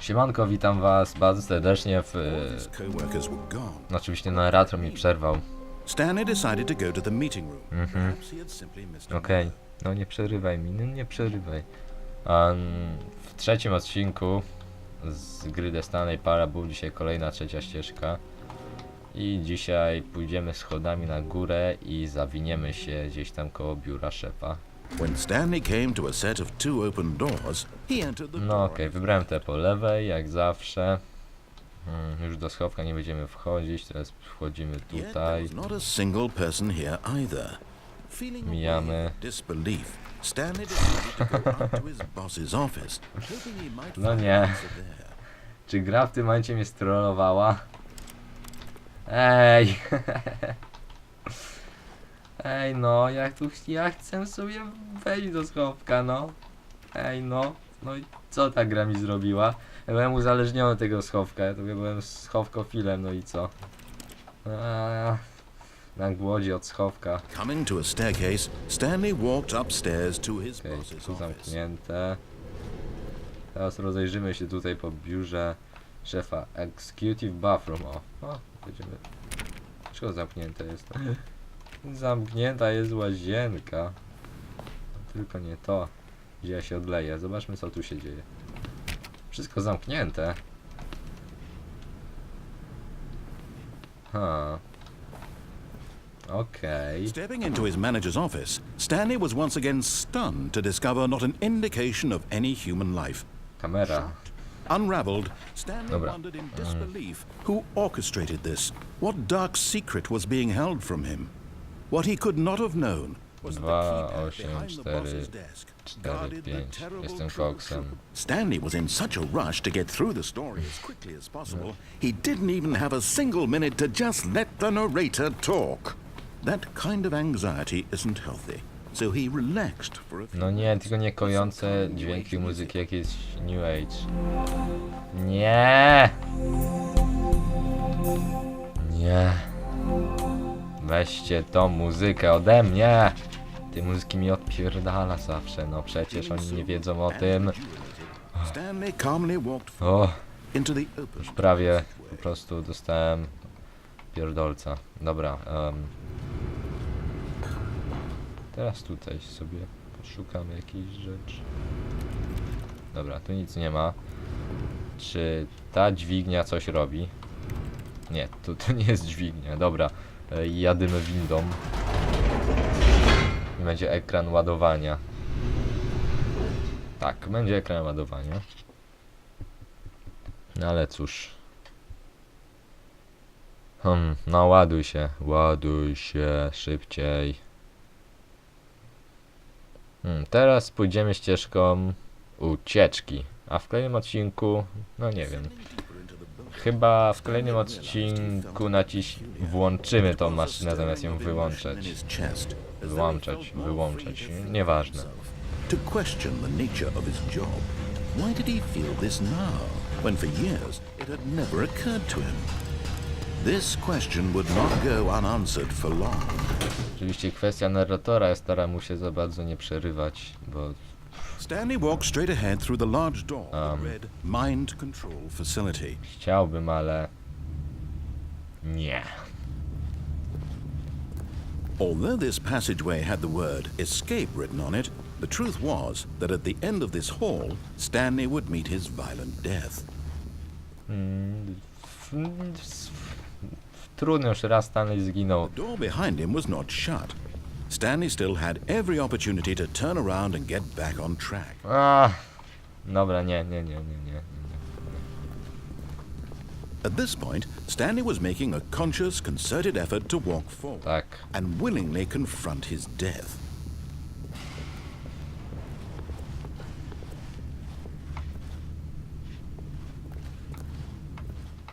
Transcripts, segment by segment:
Siemanko, witam was bardzo serdecznie w... Gone. No, oczywiście narrator mi przerwał. Stanley decided to go to the meeting room. Perhaps he had simply missed a Okej, no nie przerywaj mi, no nie przerywaj. W trzecim odcinku z gry The Stanley Parable, dzisiaj kolejna trzecia ścieżka. I dzisiaj pójdziemy schodami na górę i zawiniemy się gdzieś tam koło biura szefa. When Stanley came to a set of two open doors, he entered the No okej, wybrałem te po lewej, jak zawsze. Mm, już do schowka nie będziemy wchodzić, teraz wchodzimy Yet there tutaj. was not a single person here either. Feeling a Mijamy. of disbelief, Stanley decided to go up to his boss's office, hoping he might No find nie. there. Czy gra w tym momencie mnie strollowała? Ej! Ej no, jak tu ja chcę sobie wejść do schowka, no. Ej no, no i co ta gra mi zrobiła? Ja byłem uzależniony od tego schowka, ja to byłem schowkofilem, no i co? A, na głodzie od schowka. Coming to a staircase, Stanley walked upstairs to his boss's tu zamknięte. Teraz rozejrzymy się tutaj po biurze szefa. Executive Bathroom. O, o będziemy. Dlaczego zamknięte jest? Zamknięta jest łazienka. Tylko nie to, gdzie ja się odleję. Zobaczmy co tu się dzieje. Wszystko zamknięte. Ha. Okej. Stepping into his manager's office, Stanley was once again stunned to discover not an indication of any human life. Kamera. Unraveled, Stanley Dobra. wondered in disbelief who orchestrated this, what dark secret was being held from him. What he could not have known was that the keypad osiem, behind the boss's desk guarded the terrible Jestem triple koksem. triple. Stanley was in such a rush to get through the story as quickly as possible, he didn't even have a single minute to just let the narrator talk. That kind of anxiety isn't healthy, so he relaxed for a few No nie, tylko nie kojące dźwięki muzyki jakieś New Age. Nie! Nie. Weźcie tą muzykę ode mnie! Tej muzyki mi odpierdala zawsze, no przecież oni nie wiedzą o tym. O, już prawie po prostu dostałem pierdolca. Dobra, em. Teraz tutaj sobie poszukamy jakiejś rzeczy. Dobra, tu nic nie ma. Czy ta dźwignia coś robi? Nie, to, to nie jest dźwignia. Dobra, jadymy windą. I Będzie ekran ładowania. Tak, będzie ekran ładowania. No ale cóż. Hmm, no ładuj się, ładuj się szybciej. Hmm, teraz pójdziemy ścieżką ucieczki. A w kolejnym odcinku, no nie wiem. Chyba w kolejnym odcinku naciś włączymy tą maszynę zamiast ją wyłączać. Włączać, wyłączać, nieważne. To question the nature of his job. Why did he feel this now, when for years it had never occurred to him? This question would not go unanswered for long. Oczywiście kwestia narratora, ja staram mu się za bardzo nie przerywać, bo Stanley walked straight ahead through the large door that Um. read Mind Control Facility. chciałbym, ale... Nie. Although this passageway had the word escape written on it, the truth was that at the end of this hall, Stanley would meet his violent death. Mm, Trudno już raz Stanley zginął. The door behind him was not shut. Stanley still had every opportunity to turn around and get back on track. A, dobra, nie, nie, nie, nie, nie. At this point, Stanley was making a conscious, concerted effort to walk forward Tak. and willingly confront his death.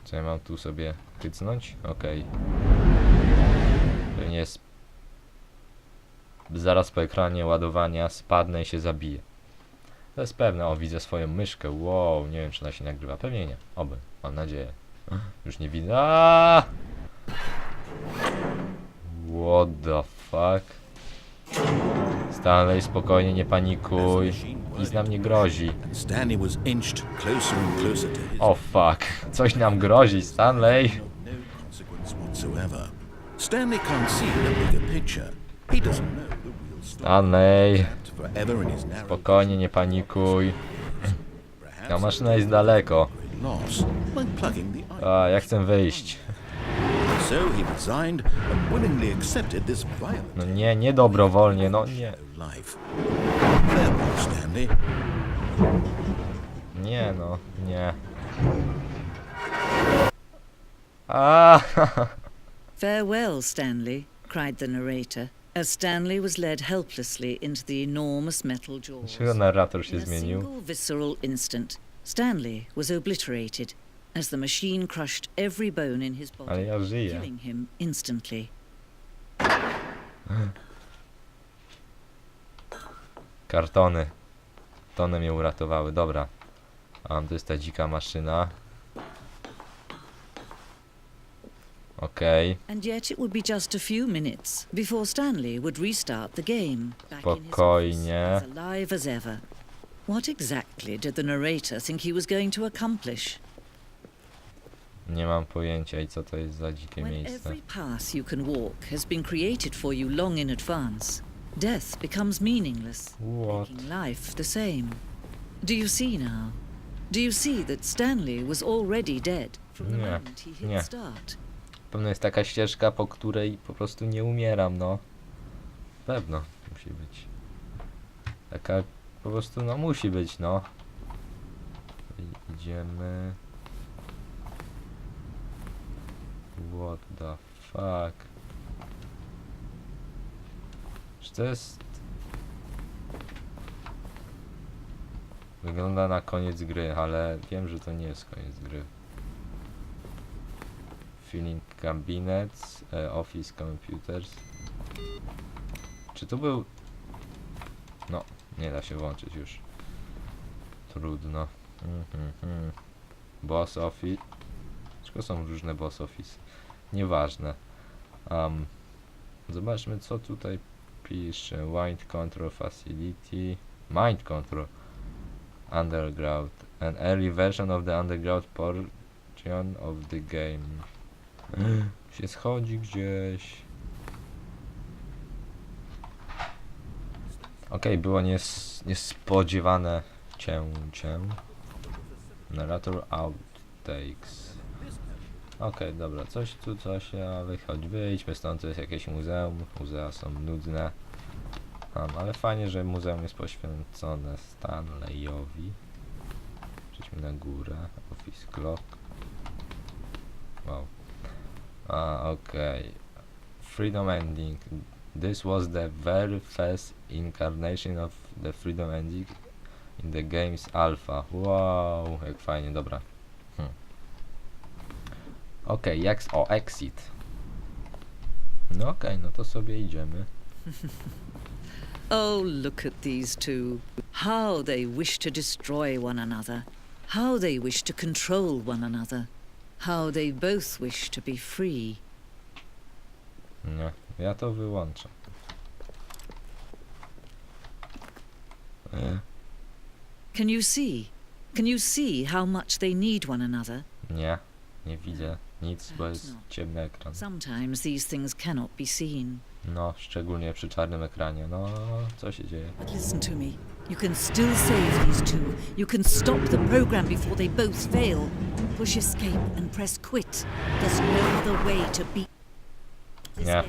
Co ja mam tu sobie kycnąć? Okej. Pewnie jest... Zaraz po ekranie ładowania spadnę i się zabiję. To jest pewne. O, widzę swoją myszkę. Wow, nie wiem czy ona się nagrywa. Pewnie nie. Oby. Mam nadzieję. Już nie widzę. Aaaa! What the fuck? Stanley, spokojnie, nie panikuj. Nic nam nie grozi. O fuck. Coś nam grozi, Stanley. no. Stanley can't see the bigger picture. Story. Stanley. Spokojnie, nie panikuj. Ta maszyna jest daleko. A, ja chcę wyjść. No nie, nie dobrowolnie, no nie. Nie no, nie. A, Farewell, Stanley, cried the narrator, as Stanley was led helplessly into the enormous metal jaws. Dlaczego narrator się In a zmienił? single visceral instant, Stanley was obliterated as the machine crushed every bone in his Ale body, ja żyję. killing him instantly. Kartony. Tony mnie uratowały, dobra. A to jest ta dzika maszyna. In his Spokojnie. office, as alive as ever. What exactly did the narrator think he was going to accomplish? Nie mam pojęcia i co to jest za dzikie miejsce. every path you can walk has been created for you long in advance, death becomes meaningless, What? making life the same. Do you see now? Do you see that Stanley was already dead from the moment he hit start? Pewno jest taka ścieżka, po której po prostu nie umieram, no. Pewno musi być. Taka po prostu, no musi być, no. I idziemy. What the fuck? Czy to jest... Wygląda na koniec gry, ale wiem, że to nie jest koniec gry. Filling Cabinets, e, Office Computers. Czy to był... No, nie da się włączyć już. Trudno. Mhm, mhm. Boss Office. Tylko są różne Boss Office. Nieważne. Um, zobaczmy co tutaj pisze. Mind Control Facility. Mind Control. Underground. An early version of the underground portion of the game. Się schodzi gdzieś. Okej, było nies niespodziewane cięcie. Narrator outtakes. Okej, dobra, coś tu, coś, a wychodź, wyjdźmy stąd, to jest jakieś muzeum. Muzea są nudne. Ale fajnie, że muzeum jest poświęcone Stanleyowi. Przejdźmy na górę. Office clock. Wow. Ah, okay. Freedom Ending. This was the very first incarnation of the Freedom Ending in the game's alpha. Wow, jak fajnie, dobra. Hmm. Z- o exit. No okej, no to sobie idziemy. Oh, look at these two. How they wish to destroy one another. How they wish to control one another. How they both wish to be free. Nie, ja to wyłączę. E, Can you see? Can you see how much they need one another? Nie, nie widzę nic, bo jest ciemny ekran. Sometimes these things cannot be seen. No, szczególnie przy czarnym ekranie. No, co się dzieje? But listen to me. You can still save these two. You can stop the program before they both fail. Push escape and press quit. There's no other way to beat this Nie. game.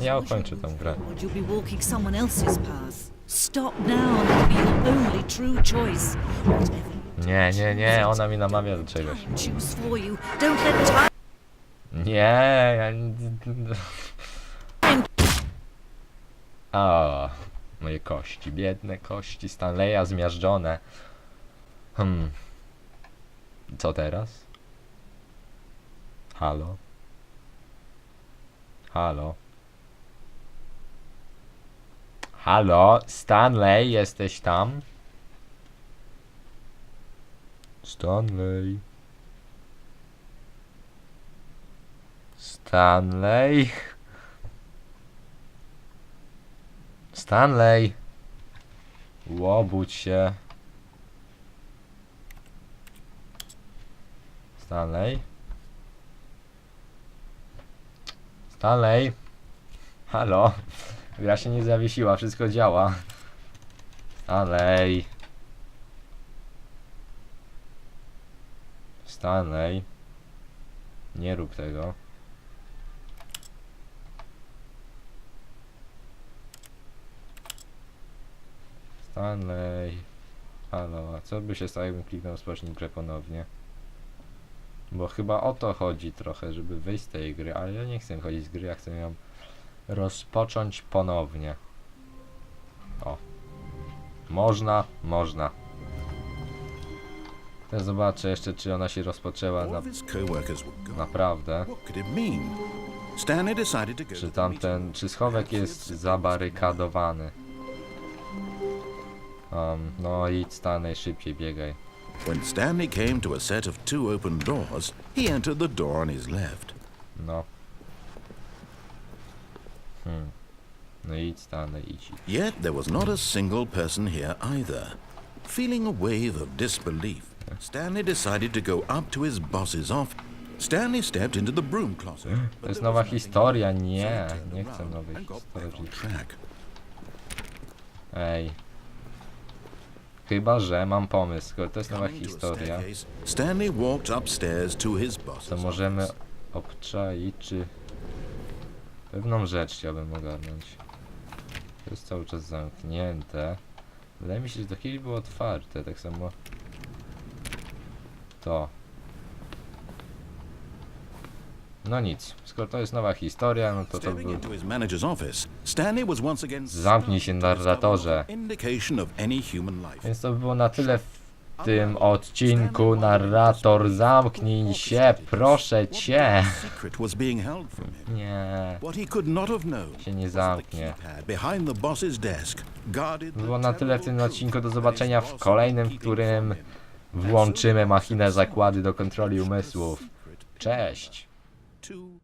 Ja ukończę tę grę. You'll be walking someone else's path. Stop now and it'll be your only true choice. Whatever Nie, nie, nie, ona mnie namawia do czegoś. choose for you. Don't let time Nie, ja... O, moje kości, biedne kości Stanleya zmiażdżone. Hmm. Co teraz? Halo? Halo? Halo? Stanley, jesteś tam? Stanley. Stanley. Stanley. Łobudź się. Stanley. Stanley. Halo. Gra się nie zawiesiła, wszystko działa. Stanley. Stanley. Nie rób tego. Stanley. Halo, a co by się stało, jakbym kliknął spocznij grę ponownie? Bo chyba o to chodzi trochę, żeby wyjść z tej gry, ale ja nie chcę chodzić z gry, ja chcę ją rozpocząć ponownie. O. Można, można. Teraz zobaczę jeszcze, czy ona się rozpoczęła na, naprawdę. Czy tamten, czy schowek jest zabarykadowany? Um, no idź Stanley, szybciej biegaj. When Stanley came to a set of two open doors, he entered the door on his left. No. Hmm. No idź Stanley, idź. Yet there was not a single person here either. Feeling a wave of disbelief, Stanley decided to go up to his boss's office. Stanley stepped into the broom closet. To jest nowa historia, nie, So he turned nie chcę nowej and got back historii. track. Ej. Chyba, że mam pomysł, to jest nowa historia, to możemy obczaić, czy... Pewną rzecz chciałbym ogarnąć. To jest cały czas zamknięte. Wydaje mi się, że to kiedyś było otwarte, tak samo... To. No nic, skoro to jest nowa historia, no to to był... Zamknij się, narratorze. no. Więc to by było na tyle w tym odcinku. Narrator, zamknij się, proszę cię. Nie. Się nie zamknie. Było na tyle w tym odcinku. Do zobaczenia w kolejnym, w którym włączymy machinę zakłady do kontroli umysłów. Cześć. To